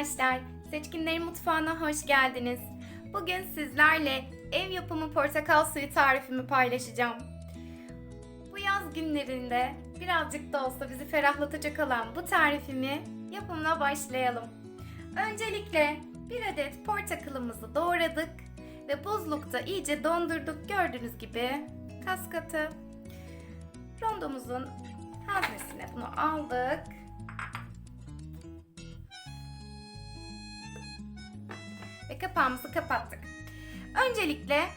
arkadaşlar. Seçkinlerin mutfağına hoş geldiniz. Bugün sizlerle ev yapımı portakal suyu tarifimi paylaşacağım. Bu yaz günlerinde birazcık da olsa bizi ferahlatacak olan bu tarifimi yapımına başlayalım. Öncelikle bir adet portakalımızı doğradık ve buzlukta iyice dondurduk. Gördüğünüz gibi kaskatı. Rondomuzun haznesine bunu aldık. Ve kapağımızı kapattık. Öncelikle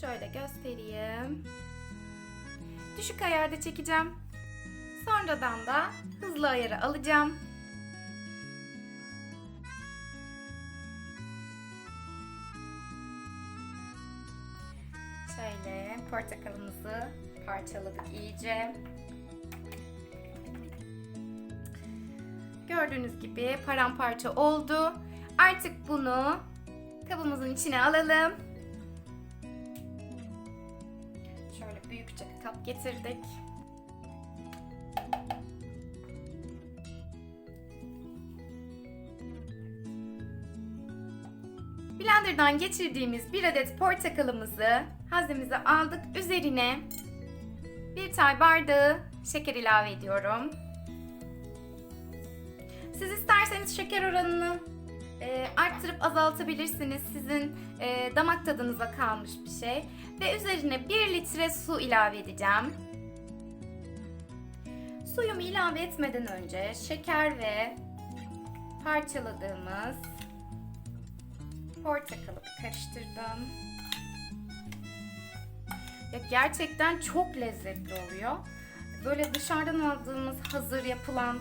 şöyle göstereyim. Düşük ayarda çekeceğim. Sonradan da hızlı ayarı alacağım. Şöyle portakalımızı parçaladık iyice. Gördüğünüz gibi paramparça oldu. Artık bunu kabımızın içine alalım. Şöyle büyükçe bir kap getirdik. Blender'dan geçirdiğimiz bir adet portakalımızı haznemize aldık. Üzerine bir çay bardağı şeker ilave ediyorum. Siz isterseniz şeker oranını e, arttırıp azaltabilirsiniz. Sizin e, damak tadınıza kalmış bir şey. Ve üzerine 1 litre su ilave edeceğim. Suyumu ilave etmeden önce şeker ve parçaladığımız portakalı karıştırdım. Ya gerçekten çok lezzetli oluyor. Böyle dışarıdan aldığımız hazır yapılan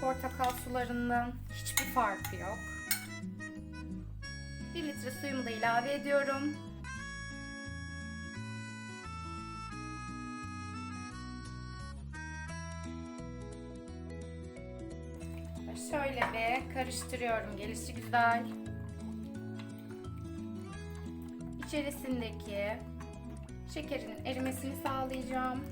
portakal sularından hiçbir farkı yok. 1 litre suyumu da ilave ediyorum. Şöyle bir karıştırıyorum gelişi güzel. İçerisindeki şekerin erimesini sağlayacağım.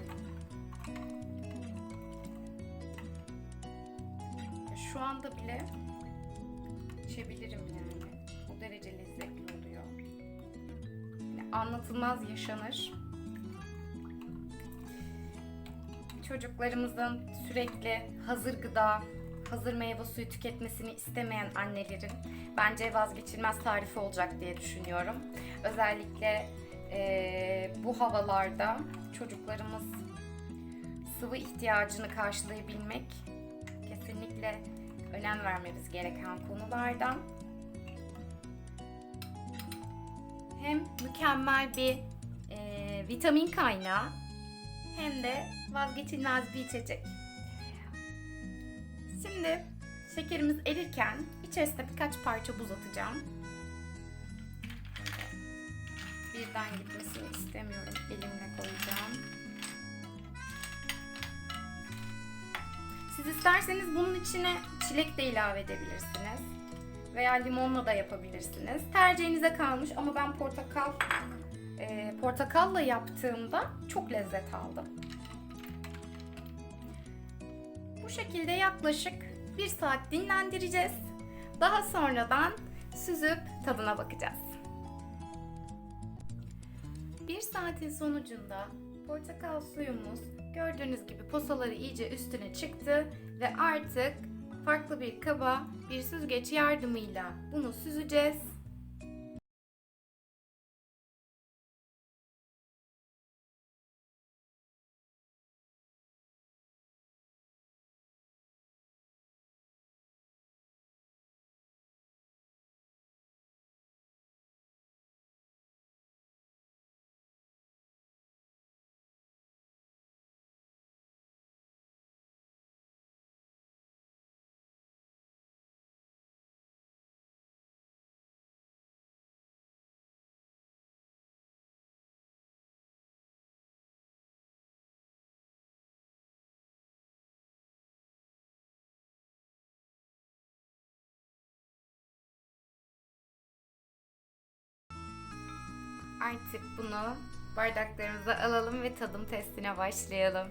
Şu anda bile içebilirim yani. Anlatılmaz yaşanır. Çocuklarımızın sürekli hazır gıda, hazır meyve suyu tüketmesini istemeyen annelerin bence vazgeçilmez tarifi olacak diye düşünüyorum. Özellikle eee, bu havalarda çocuklarımız sıvı ihtiyacını karşılayabilmek kesinlikle önem vermemiz gereken konulardan. Hem mükemmel bir eee, vitamin kaynağı hem de vazgeçilmez bir içecek. Şimdi şekerimiz erirken içerisine birkaç parça buz atacağım. Birden gitmesini istemiyorum. Elimle koyacağım. Siz isterseniz bunun içine çilek de ilave edebilirsiniz. Veya limonla da yapabilirsiniz. Tercihinize kalmış ama ben portakal e, portakalla yaptığımda çok lezzet aldım. Bu şekilde yaklaşık bir saat dinlendireceğiz. Daha sonradan süzüp tadına bakacağız. Bir saatin sonucunda portakal suyumuz gördüğünüz gibi posaları iyice üstüne çıktı ve artık farklı bir kaba bir süzgeç yardımıyla bunu süzeceğiz. Artık bunu bardaklarımıza alalım ve tadım testine başlayalım.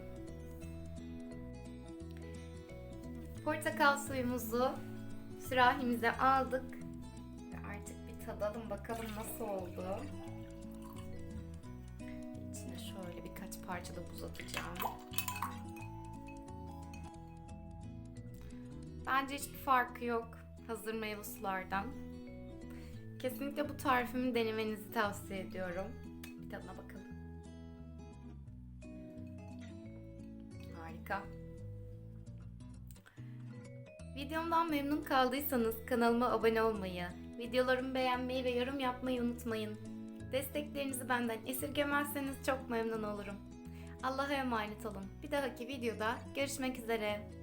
Portakal suyumuzu sürahimize aldık. Ve artık bir tadalım bakalım nasıl oldu. İçine şöyle birkaç parça da buz atacağım. Bence hiçbir farkı yok hazır meyve sulardan. Kesinlikle bu tarifimi denemenizi tavsiye ediyorum. Bir tadına bakalım. Harika. Videomdan memnun kaldıysanız kanalıma abone olmayı, videolarımı beğenmeyi ve yorum yapmayı unutmayın. Desteklerinizi benden esirgemezseniz çok memnun olurum. Allah'a emanet olun. Bir dahaki videoda görüşmek üzere.